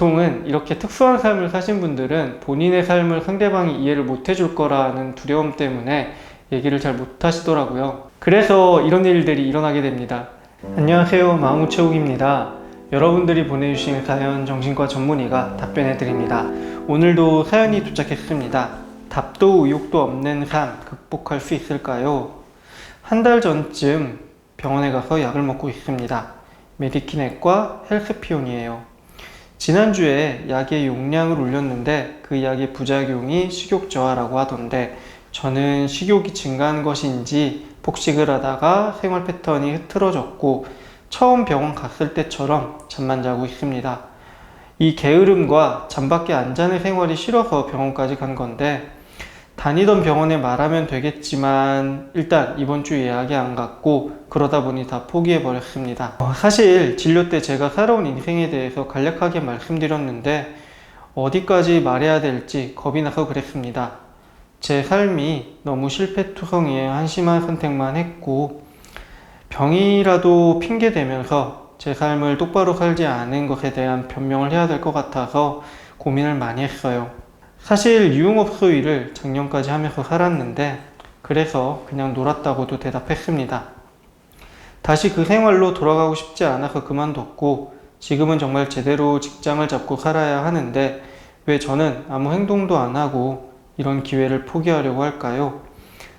보통은 이렇게 특수한 삶을 사신 분들은 본인의 삶을 상대방이 이해를 못 해줄 거라는 두려움 때문에 얘기를 잘 못 하시더라고요. 그래서 이런 일들이 일어나게 됩니다. 안녕하세요. 마음우체국입니다. 여러분들이 보내주신 사연 정신과 전문의가 답변해 드립니다. 오늘도 사연이 도착했습니다. 답도 의욕도 없는 삶 극복할 수 있을까요? 한 달 전쯤 병원에 가서 약을 먹고 있습니다. 메디키넷과 헬스피온이에요. 지난주에 약의 용량을 올렸는데 그 약의 부작용이 식욕 저하라고 하던데 저는 식욕이 증가한 것인지 폭식을 하다가 생활 패턴이 흐트러졌고 처음 병원 갔을 때처럼 잠만 자고 있습니다. 이 게으름과 잠밖에 안 자는 생활이 싫어서 병원까지 간 건데 다니던 병원에 말하면 되겠지만 일단 이번 주 예약이 안 갔고 그러다 보니 다 포기해 버렸습니다. 어, 사실 진료 때 제가 살아온 인생에 대해서 간략하게 말씀드렸는데 어디까지 말해야 될지 겁이 나서 그랬습니다. 제 삶이 너무 실패투성이에 한심한 선택만 했고 병이라도 핑계 대면서 제 삶을 똑바로 살지 않은 것에 대한 변명을 해야 될 것 같아서 고민을 많이 했어요. 사실 유흥업소 일을 작년까지 하면서 살았는데 그래서 그냥 놀았다고도 대답했습니다. 다시 그 생활로 돌아가고 싶지 않아서 그만뒀고 지금은 정말 제대로 직장을 잡고 살아야 하는데 왜 저는 아무 행동도 안 하고 이런 기회를 포기하려고 할까요?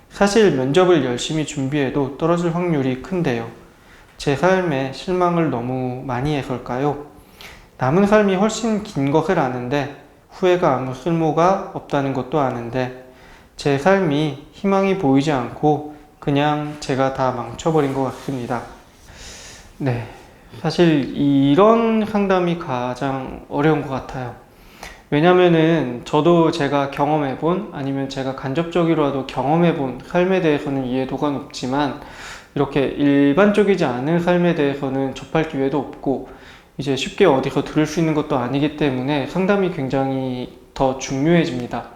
사실 면접을 열심히 준비해도 떨어질 확률이 큰데요. 제 삶에 실망을 너무 많이 해서일까요? 남은 삶이 훨씬 긴 것을 아는데 후회가 아무 쓸모가 없다는 것도 아는데 제 삶이 희망이 보이지 않고 그냥 제가 다 망쳐버린 것 같습니다. 네. 사실 이런 상담이 가장 어려운 것 같아요. 왜냐면은 저도 제가 경험해본 아니면 제가 간접적으로라도 경험해본 삶에 대해서는 이해도가 높지만 이렇게 일반적이지 않은 삶에 대해서는 접할 기회도 없고 이제 쉽게 어디서 들을 수 있는 것도 아니기 때문에 상담이 굉장히 더 중요해집니다.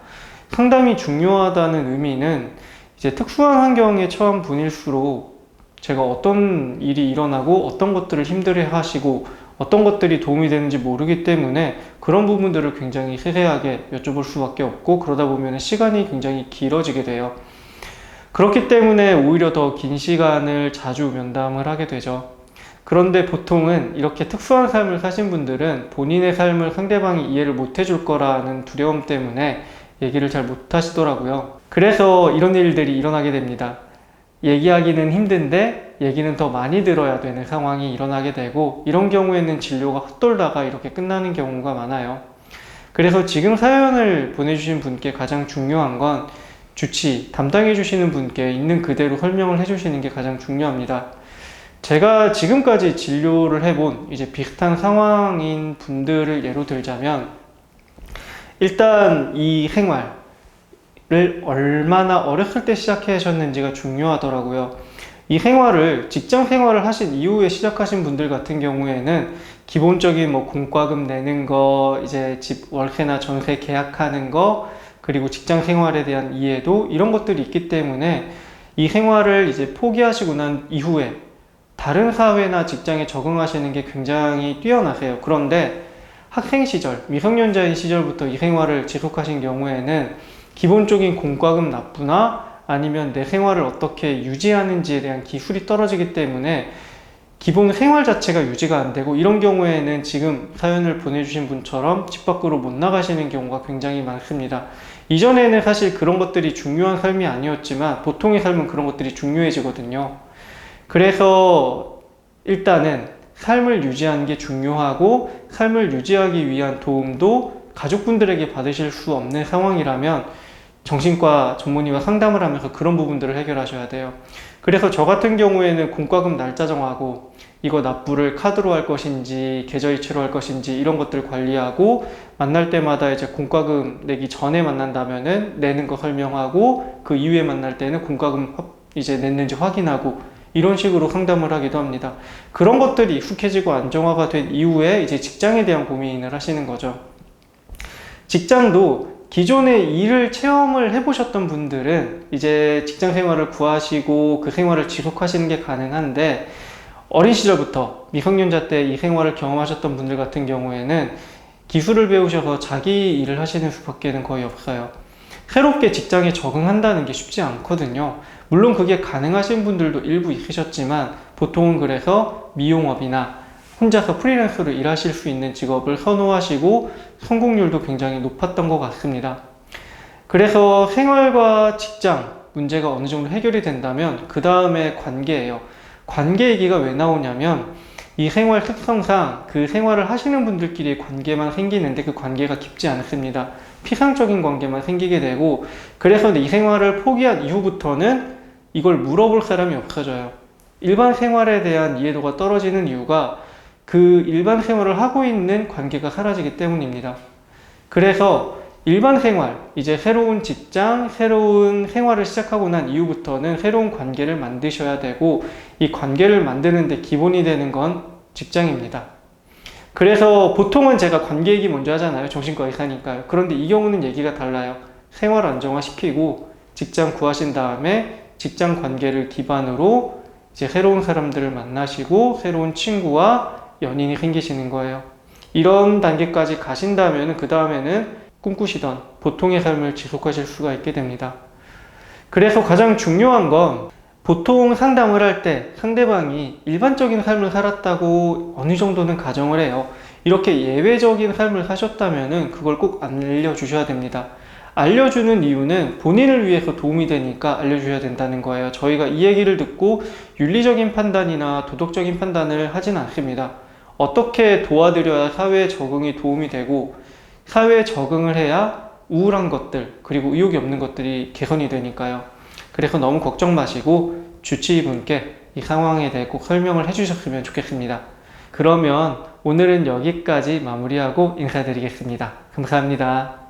상담이 중요하다는 의미는 이제 특수한 환경에 처한 분일수록 제가 어떤 일이 일어나고 어떤 것들을 힘들어 하시고 어떤 것들이 도움이 되는지 모르기 때문에 그런 부분들을 굉장히 세세하게 여쭤볼 수밖에 없고 그러다 보면 시간이 굉장히 길어지게 돼요. 그렇기 때문에 오히려 더 긴 시간을 자주 면담을 하게 되죠. 그런데 보통은 이렇게 특수한 삶을 사신 분들은 본인의 삶을 상대방이 이해를 못 해줄 거라는 두려움 때문에 얘기를 잘 못 하시더라고요. 그래서 이런 일들이 일어나게 됩니다. 얘기하기는 힘든데 얘기는 더 많이 들어야 되는 상황이 일어나게 되고 이런 경우에는 진료가 헛돌다가 이렇게 끝나는 경우가 많아요. 그래서 지금 사연을 보내주신 분께 가장 중요한 건 주치, 담당해 주시는 분께 있는 그대로 설명을 해 주시는 게 가장 중요합니다. 제가 지금까지 진료를 해본 이제 비슷한 상황인 분들을 예로 들자면 일단 이 생활을 얼마나 어렸을 때 시작하셨는지가 중요하더라고요. 이 생활을 직장 생활을 하신 이후에 시작하신 분들 같은 경우에는 기본적인 뭐 공과금 내는 거, 이제 집 월세나 전세 계약하는 거, 그리고 직장 생활에 대한 이해도 이런 것들이 있기 때문에 이 생활을 이제 포기하시고 난 이후에 다른 사회나 직장에 적응하시는 게 굉장히 뛰어나세요. 그런데 학생 시절, 미성년자인 시절부터 이 생활을 지속하신 경우에는 기본적인 공과금 납부나 아니면 내 생활을 어떻게 유지하는지에 대한 기술이 떨어지기 때문에 기본 생활 자체가 유지가 안 되고 이런 경우에는 지금 사연을 보내주신 분처럼 집 밖으로 못 나가시는 경우가 굉장히 많습니다. 이전에는 사실 그런 것들이 중요한 삶이 아니었지만 보통의 삶은 그런 것들이 중요해지거든요. 그래서 일단은 삶을 유지하는 게 중요하고 삶을 유지하기 위한 도움도 가족분들에게 받으실 수 없는 상황이라면 정신과 전문의와 상담을 하면서 그런 부분들을 해결하셔야 돼요. 그래서 저 같은 경우에는 공과금 날짜 정하고 이거 납부를 카드로 할 것인지 계좌이체로 할 것인지 이런 것들 관리하고 만날 때마다 이제 공과금 내기 전에 만난다면은 내는 거 설명하고 그 이후에 만날 때는 공과금 이제 냈는지 확인하고 이런 식으로 상담을 하기도 합니다. 그런 것들이 익숙해지고 안정화가 된 이후에 이제 직장에 대한 고민을 하시는 거죠. 직장도 기존에 일을 체험을 해보셨던 분들은 이제 직장 생활을 구하시고 그 생활을 지속하시는 게 가능한데 어린 시절부터 미성년자 때 이 생활을 경험하셨던 분들 같은 경우에는 기술을 배우셔서 자기 일을 하시는 수밖에는 거의 없어요. 새롭게 직장에 적응한다는 게 쉽지 않거든요. 물론 그게 가능하신 분들도 일부 있으셨지만 보통은 그래서 미용업이나 혼자서 프리랜서로 일하실 수 있는 직업을 선호하시고 성공률도 굉장히 높았던 것 같습니다. 그래서 생활과 직장 문제가 어느 정도 해결이 된다면 그 다음에 관계예요. 관계 얘기가 왜 나오냐면 이 생활 특성상 그 생활을 하시는 분들끼리 관계만 생기는데 그 관계가 깊지 않습니다. 피상적인 관계만 생기게 되고 그래서 이 생활을 포기한 이후부터는 이걸 물어볼 사람이 없어져요. 일반 생활에 대한 이해도가 떨어지는 이유가 그 일반 생활을 하고 있는 관계가 사라지기 때문입니다. 그래서 일반 생활, 이제 새로운 직장, 새로운 생활을 시작하고 난 이후부터는 새로운 관계를 만드셔야 되고 이 관계를 만드는데 기본이 되는 건 직장입니다. 그래서 보통은 제가 관계 얘기 먼저 하잖아요. 정신과 의사니까요. 그런데 이 경우는 얘기가 달라요. 생활 안정화 시키고 직장 구하신 다음에 직장 관계를 기반으로 이제 새로운 사람들을 만나시고 새로운 친구와 연인이 생기시는 거예요. 이런 단계까지 가신다면 그 다음에는 꿈꾸시던 보통의 삶을 지속하실 수가 있게 됩니다. 그래서 가장 중요한 건 보통 상담을 할 때 상대방이 일반적인 삶을 살았다고 어느 정도는 가정을 해요. 이렇게 예외적인 삶을 사셨다면 그걸 꼭 알려주셔야 됩니다. 알려주는 이유는 본인을 위해서 도움이 되니까 알려주셔야 된다는 거예요. 저희가 이 얘기를 듣고 윤리적인 판단이나 도덕적인 판단을 하진 않습니다. 어떻게 도와드려야 사회에 적응이 도움이 되고 사회에 적응을 해야 우울한 것들 그리고 의욕이 없는 것들이 개선이 되니까요. 그래서 너무 걱정 마시고 주치의분께 이 상황에 대해 꼭 설명을 해주셨으면 좋겠습니다. 그러면 오늘은 여기까지 마무리하고 인사드리겠습니다. 감사합니다.